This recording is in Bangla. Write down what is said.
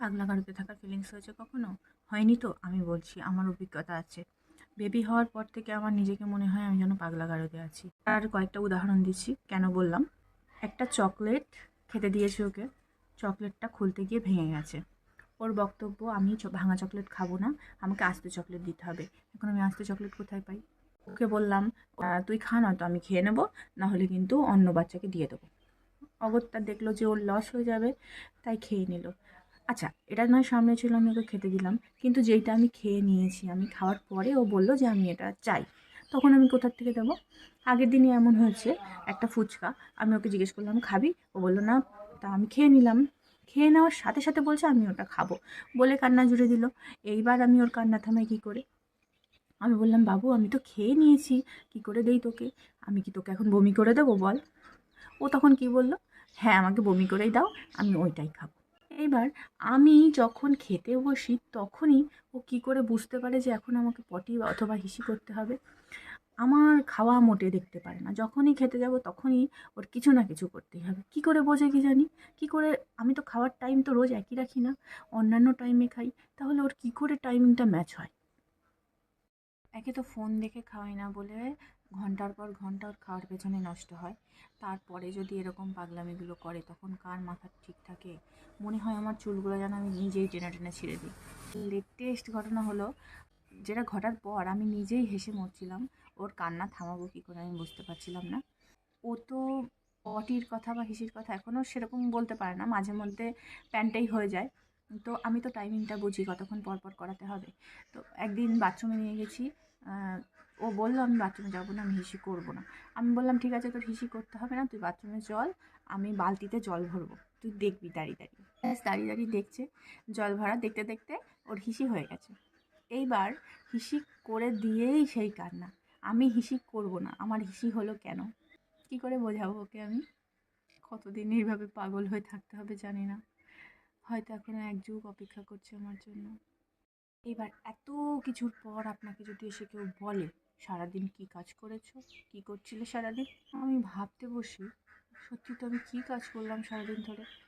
পাগলা গাড়িতে থাকার ফিলিংস হয়েছে কখনো? হয়নি তো, আমি বলছি, আমার অভিজ্ঞতা আছে। বেবি হওয়ার পর থেকে আমার নিজেকে মনে হয় আমি যেন পাগলা গারদে আছি। আর কয়েকটা উদাহরণ দিচ্ছি, কেন বললাম? একটা চকলেট খেতে দিয়েছি ওকে চকলেটটা খুলতে গিয়ে ভেঙে গেছে। ওর বক্তব্য, আমি ভাঙা চকলেট খাব না, আমাকে আস্তে চকলেট দিতে হবে। এখন আমি আস্তে চকলেট কোথায় পাই? ওকে বললাম তুই খা না তো, আমি খেয়ে নেব, নাহলে কিন্তু অন্য বাচ্চাকে দিয়ে দেবো। অগত্যা দেখল যে ওর লস হয়ে যাবে, তাই খেয়ে নিল। আচ্ছা এটা নয় সামনে ছিল, আমি ওকে খেতে দিলাম। কিন্তু যেইটা আমি খেয়ে নিয়েছি, আমি খাওয়ার পরে ও বলল যে আমি এটা চাই। তখন আমি কোথার থেকে দেবো? আগের দিনই এমন হয়েছে, একটা ফুচকা। আমি ওকে জিজ্ঞেস করলাম, খাবি? ও বলল, না। তা আমি খেয়ে নিলাম। খেয়ে নেওয়ার সাথে সাথে বলছে, আমি ওটা খাব। বলে কান্না জুড়ে দিল। এইবার আমি ওর কান্না থামাই কী করে? আমি বললাম, বাবু, আমি তো খেয়ে নিয়েছি, কি করে দেই তোকে? আমি কি তোকে এখন বমি করে দেবো বল? ও তখন কি বলল হ্যাঁ আমাকে বমি করেই দাও, আমি ওইটাই খাব। এইবার আমি যখন খেতে বসি, তখনই ও কি করে বুঝতে পারে যে এখন আমাকে পটি অথবা হিসি করতে হবে? আমার খাওয়া মোটে দেখতে পারে না। যখনই খেতে যাব, তখনই ওর কিছু না কিছু করতেই হবে। কি করে বোঝে কি জানি? কি করে, আমি তো খাওয়ার টাইম তো রোজ একই রাখি না। অন্যান্য টাইমে খাই। তাহলে ওর কি করে টাইমিংটা ম্যাচ হয়? একে তো ফোন দেখে খাওয়াই না বলে ঘণ্টার পর ঘণ্টা ওর খাওয়ার পেছনে নষ্ট হয়। তারপরে যদি এরকম পাগলামিগুলো করে, তখন কার মাথা ঠিক থাকে? মনে হয় আমার চুলগুলো যেন আমি নিজেই টেনে টেনে ছিঁড়ে দিই। লেটেস্ট ঘটনা হলো, যেটা ঘটার পর আমি নিজেই হেসে মরছিলাম। ওর কান্না থামাবো কী করে আমি বুঝতে পারছিলাম না। ও তো পটির কথা বা হিসির কথা এখনও সেরকম বলতে পারে না, মাঝে মধ্যে প্যান্টেই হয়ে যায়। তো আমি তো টাইমিংটা বুঝি কতক্ষণ পর পর করাতে হবে। তো একদিন বাথরুমে নিয়ে গেছি ও বলল, আমি বাথরুমে যাব না, আমি হিসি করব না। আমি বললাম, ঠিক আছে, তোর হিসি করতে হবে না, তুই বাথরুমে চল, আমি বালতিতে জল ভরবো, তুই দেখবি দাঁড়িয়ে দাঁড়িয়ে। দাঁড়িয়ে দাঁড়িয়ে দেখছে, জল ভরা, দেখতে দেখতে ওর হিসি হয়ে গেছে। এইবার হিসি করে দিয়েই সেই কান্না, আমি হিসি করব না, আমার হিসি হলো কেন? কি করে বোঝাবো ওকে আমি? কতদিন এইভাবে পাগল হয়ে থাকতে হবে জানি না। হয়তো এখনও এক যুগ অপেক্ষা করছে আমার জন্য। এবার এত কিছুর পর আপনাকে যদি এসে কেউ বলে, সারাদিন কি কাজ করেছ? কি করছিলে সারাদিন? আমি ভাবতে বসি, সত্যি তো আমি কী কাজ করলাম সারাদিন ধরে?